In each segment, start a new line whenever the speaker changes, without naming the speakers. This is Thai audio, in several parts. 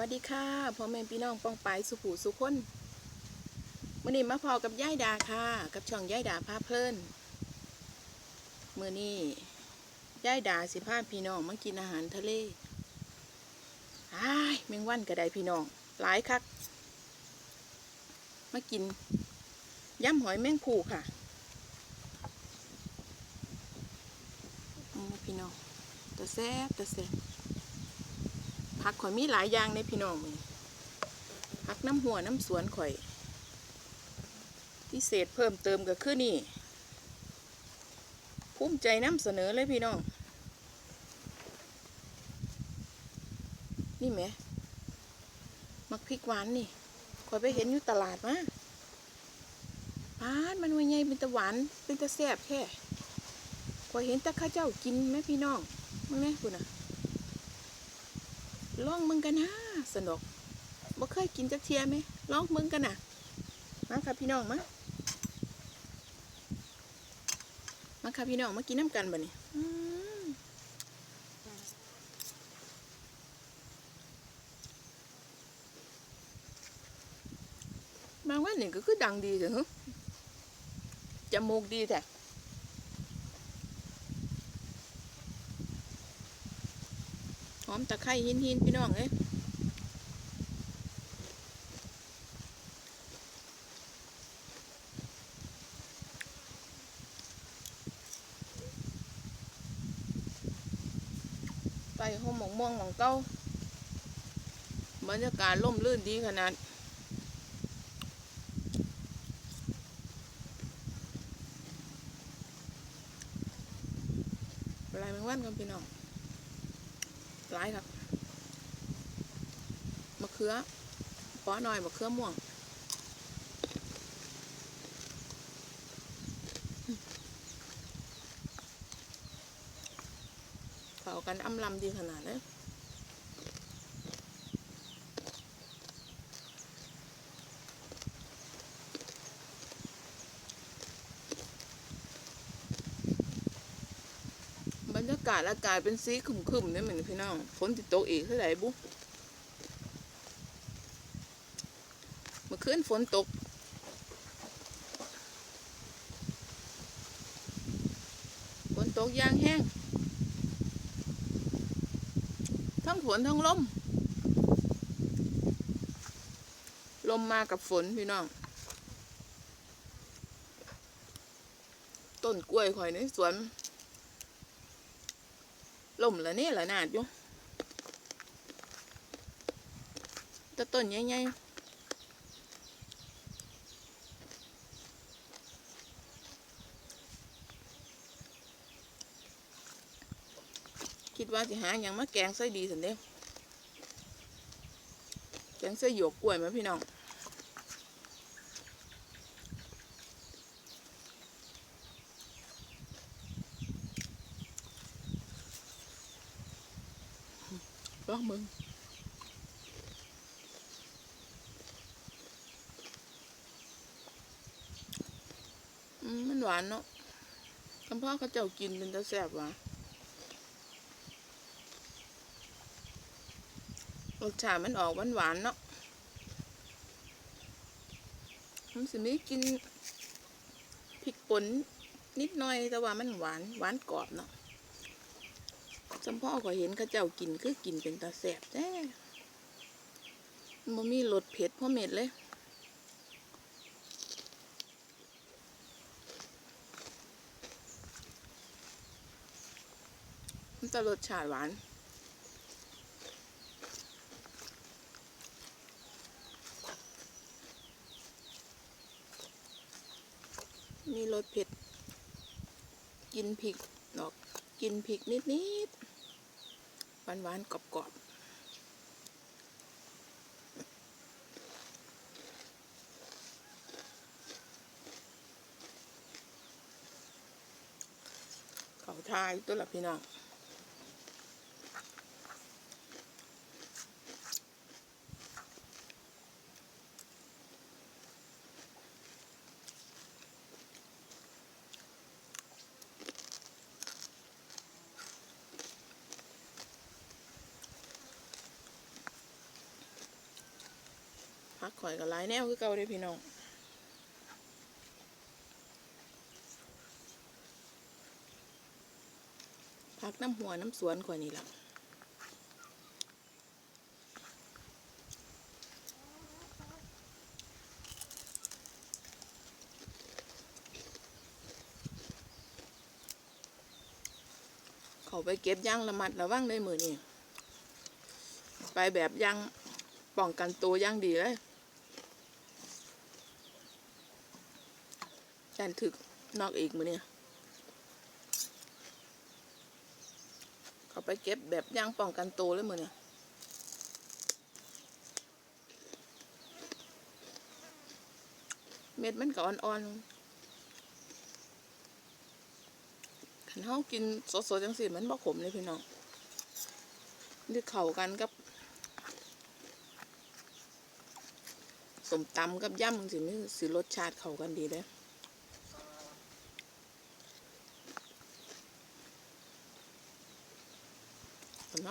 วัสดีค่ะพ่อแม่พี่น้องป้องปายสุขูสุขคนมื่อนี้มาพอกับย่ายดาค่ะ กับช่องย่ายดาพาเพลินมื่อนี้ย่ายดาสิพาพี่น้องมากินอาหารทะเลอ้ายแมงวันกระไดพี่น้องหลายคักมากินยำหอยแมงผูค่ะพี่น้องตะแซ่บตะแซ่บ ผักข่อยมีหลายอย่างในพี่น้องมีผักน้ำหัวน้ำสวนข่อย พิเศษเพิ่มเติมก็คือนี่ภูมิใจนำเสนอเลยพี่น้อง นี่แหมมักพริกหวานนี่ข่อยไปเห็นอยู่ตลาดมาปานมันว่าไงเป็นตะหวานเป็นตะแซ่บแค่ข่อยเห็นต่ข้าเจ้ากินไหมพี่น้องมึงแน่คุณน่ะ ลองมึงกันนะสนุกบ่เคยกินจักเทียไหมลองมึงกันนะมาค่ะพี่น้องมามาค่ะพี่น้องมากินน้ำกันบ่เนี่อืมบางวันนี่ก็คือดังดีเถอะฮะจมูกดีแท้ อมตะไคร้หินหินๆพี่น้องเอ้ยไปห้องหมองม่วงหมองเก้าบรรยากาศร่มรื่นดีขนาดลายแมงวันกันพี่น้อง หลายครับมะเขือป้อหน่อยมะเขือม่วงเผากันอำลำดีขนาดเลยบรรยากาศอากาศเป็นสีขึมๆเนี่ยเหมือนพี่น้องฝนติดตกอีกเท่าไหร่บุเมื่อคืนฝนตกฝนตกยางแห้ง ทั้งฝนทั้งลม ลมมากับฝนพี่น้องต้นกล้วยข่อยในสวน ล่มละนี่ละนาดอยู่แตะต้นใหญ่ๆคิดว่าสิหาอย่างมาแกงใส่ดีสันเด้แกงใส่หยวกกล้วยไหมาพี่น้อง มึงมันหวานเนาะคำพ่อเขาเจ้ากินเป็นตะแสบหวะรสชาติมันออกหวานหวานเนาะมันสิมีกินพริกป่นนิดหน่อยแต่ว่ามันหวานหวานกรอบเนาะ จำพ่อก็เห็นเขาเจ้ากินคือกินเป็นตาแสบแท้มันมีรสเผ็ดพ่อเม็ดเลยมันจะรสชาติหวานมีรสเผ็ด กินพริกดอก กินพริกนิดนิด หวานหวานๆกรอบกรอบๆเขาทายตัวละพี่น้อง พักข่อยกับหลายแนวคือเก่าเด้อพี่น้องพักน้ำหัวน้ำสวนข่อยนี่ละเขาไปเก็บย่างระมัดระวังเลยมือนี่ไปแบบย่างป้องกันตัวย่างดีเลย ยันถึกนอกอีกมือนี่ยเขาไปเก็บแบบย่างป้องกันตัวเลยมือนี่ยเม็ดมันก็อ่อนๆขันเฮากินสดๆจังสิมันบ่ขมเลยพี่น้องนี่เข้ากันกับสมตำกับย่ำจังสินี่สิรสชาติเข้ากันดีเลย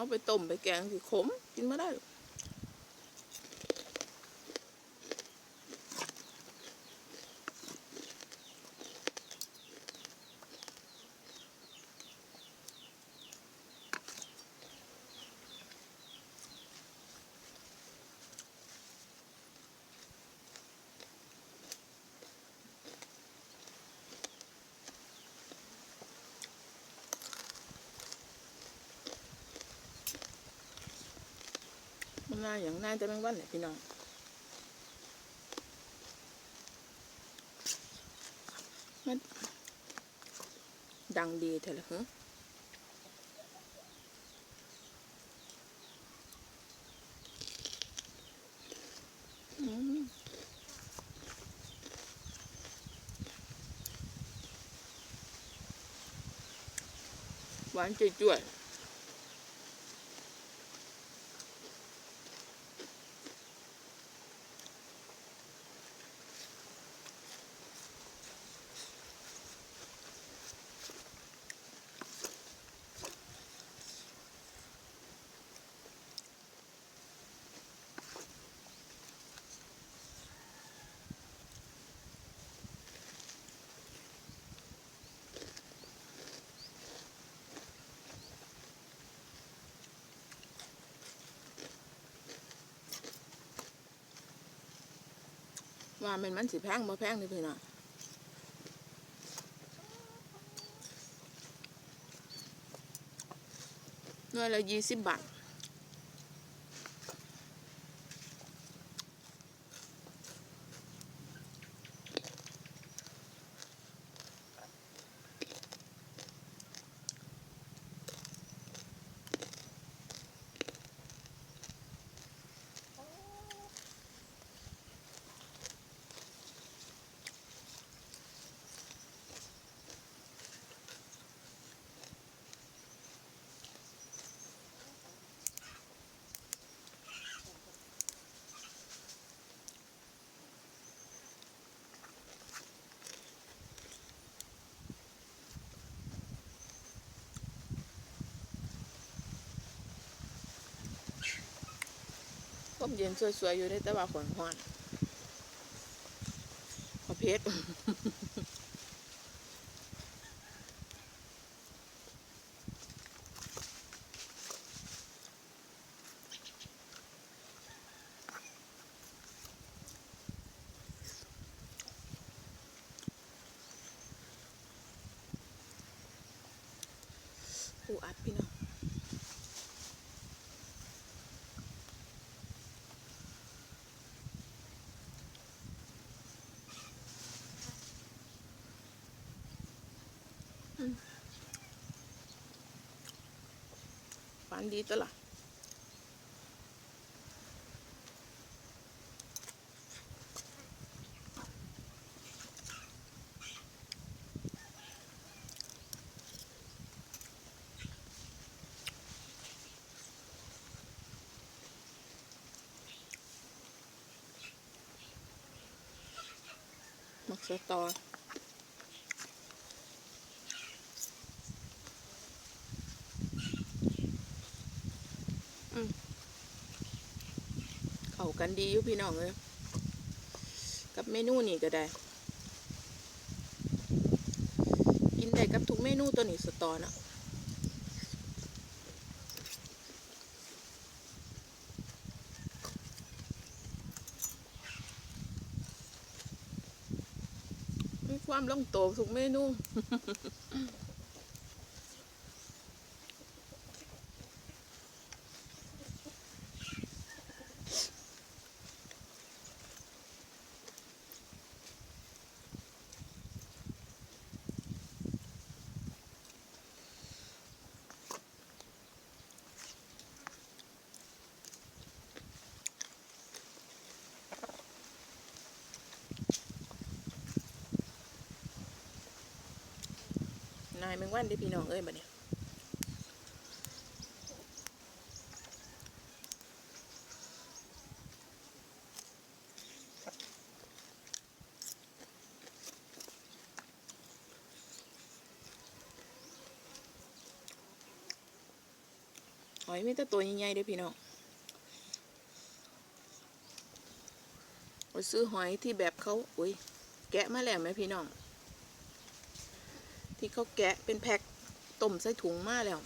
เอาไปต้มไปแกงสิขมกินไม่ได้หรอก มันน่าอย่างน่าจะแมงวันเนี่ยพี่น้องมันดังดีเถอะละฮะอืมหวานจุ่ยๆ ว่ามันมันสิแพงบ่แพงนี่พี่น้องหน่วยละยี่สิบบาท มเย็นสวยๆอยู่ในแต่ว่าฝนหอนพอเพชร ฝันดีตัวละมัากันดีอยู่พี่น้องเลยกับเมนูนี่ก็ได้ กินได้กับทุกเมนูตัวนี้สตอนะมีความลงโตวทุกเมนู นายแมงวันได้พี่น้องเอ้ยบัดนี้หอยมีแต่ตัวใหญ่ๆเด้พี่น้องไปซื้อหอยที่แบบเขาอุ้ยแกะมาแล้วไหมพี่น้อง ที่เขาแกะเป็นแพ็คต้มใส่ถุงมาแล้ว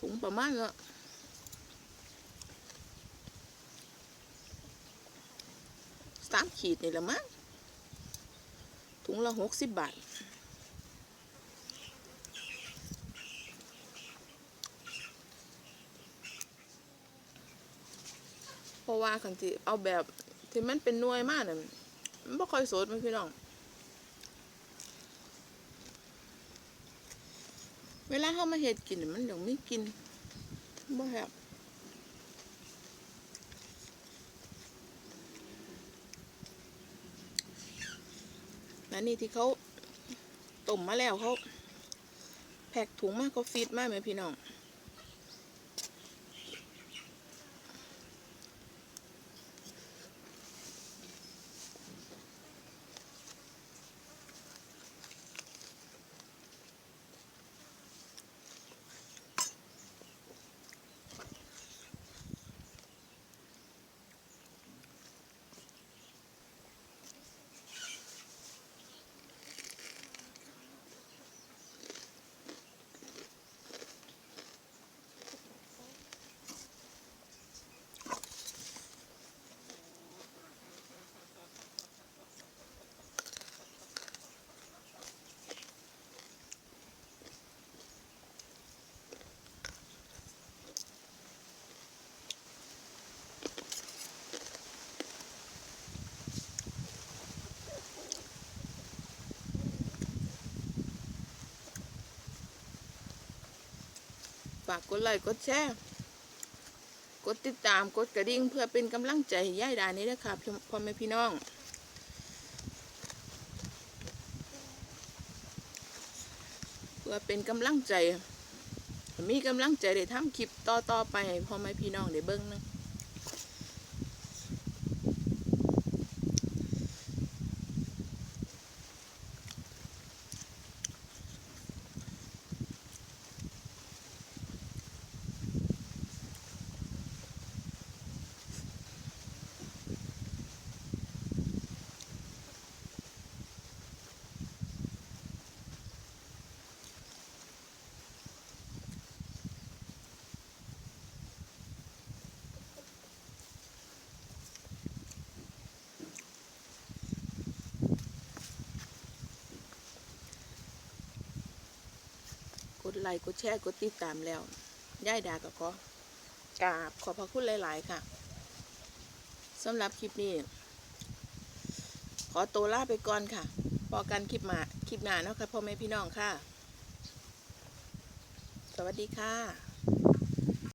ถุงประมาณละสามขีดนี่ละมั้งถุงละหกสิบบาทเพราะว่าขันที่เอาแบบที่มันเป็นน่วยมากน่ะ ไม่ค่อยสดไหมพี่น้อง เวลาเขามาเห็ดกินมันยังไม่กินบ่แฮบและนี่ที่เขาต้มมาแล้วเขาแพ็กถุงมากก็ฟีดมากไหมพี่น้องากกดไลค์กดแชร์กดติดตามกดกระดิ่งเพื่อเป็นกำลังใจย่ายดานี้นะครับพ่อแม่พี่น้อง เพื่อเป็นกำลังใจ มีกำลังใจได้ทำคลิปต่อๆไปพ่อแม่พี่น้องได้เบิ้งนะ ไลค์กดแชร์กดติดตามแล้วย่ายดาก็ขอกราบขอบพระคุณหลาย ๆ ค่ะสำหรับคลิปนี้ ขอตัวลาไปก่อนค่ะพอกันคลิปมาคลิปหน้าเนาะค่ะพ่อแม่พี่น้องค่ะ สวัสดีค่ะ